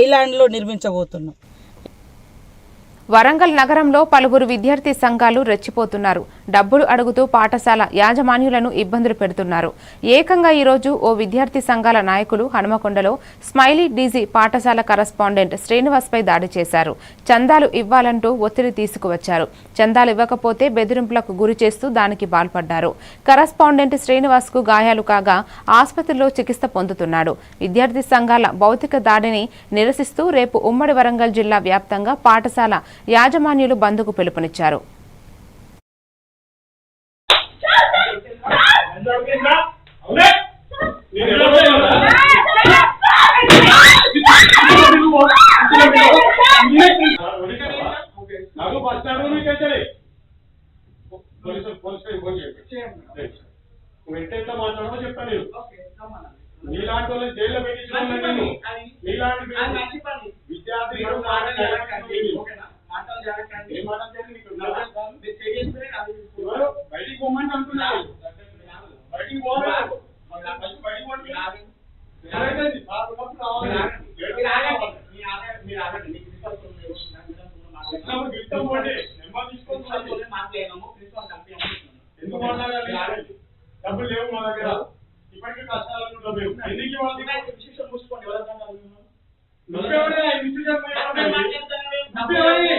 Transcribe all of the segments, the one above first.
ఐలాండ్లో నిర్మించబోతున్నాం. వరంగల్ నగరంలో పలువురు విద్యార్థి సంఘాలు రెచ్చిపోతున్నారు. డబ్బులు అడుగుతూ పాఠశాల యాజమాన్యులను ఇబ్బందులు పెడుతున్నారు. ఏకంగా ఈరోజు ఓ విద్యార్థి సంఘాల నాయకులు హనుమకొండలో స్మైలీ డీజీ పాఠశాల కరస్పాండెంట్ శ్రీనివాస్పై దాడి చేశారు. చందాలు ఇవ్వాలంటూ ఒత్తిడి తీసుకువచ్చారు. చందాలు ఇవ్వకపోతే బెదిరింపులకు గురి చేస్తూ దానికి పాల్పడ్డారు. కరస్పాండెంట్ శ్రీనివాస్కు గాయాలు కాగా ఆసుపత్రిలో చికిత్స పొందుతున్నాడు. విద్యార్థి సంఘాల భౌతిక దాడిని నిరసిస్తూ రేపు ఉమ్మడి వరంగల్ జిల్లా వ్యాప్తంగా పాఠశాల యాజమాన్యులు బంద్కు పిలుపునిచ్చారు. నువ్వు ఎంత మాట్లాడమో చెప్తాను నేను నీలాంటి వాళ్ళని జైల్లో పెట్టించుకున్నాను నేను బయటికి పోమని అంటున్నారు బయటికి పోవాలి బయటికి పోండి ఎవరైతే బాగున్నప్పుడు రావాలి ఎగ్జామ్ గిఫ్ట్ పోండి నెంబర్ తీసుకొని ఎందుకు మాట్లాడాలి డబ్బులు లేవు మా దగ్గర ఇప్పటికీ కష్టాలు ఉంటాం మేము ఎందుకు ఇవ్వాలి నువ్వెవడే? ఈ విషయం పోయి నువ్వెవడే? నువ్వెవడు?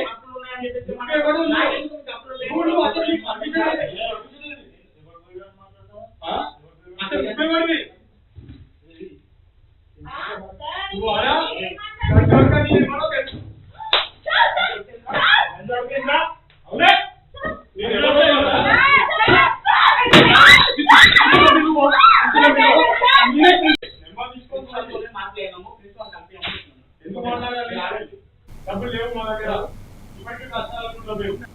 డబ్బులు లేవు మా దగ్గర. Vai que o meu.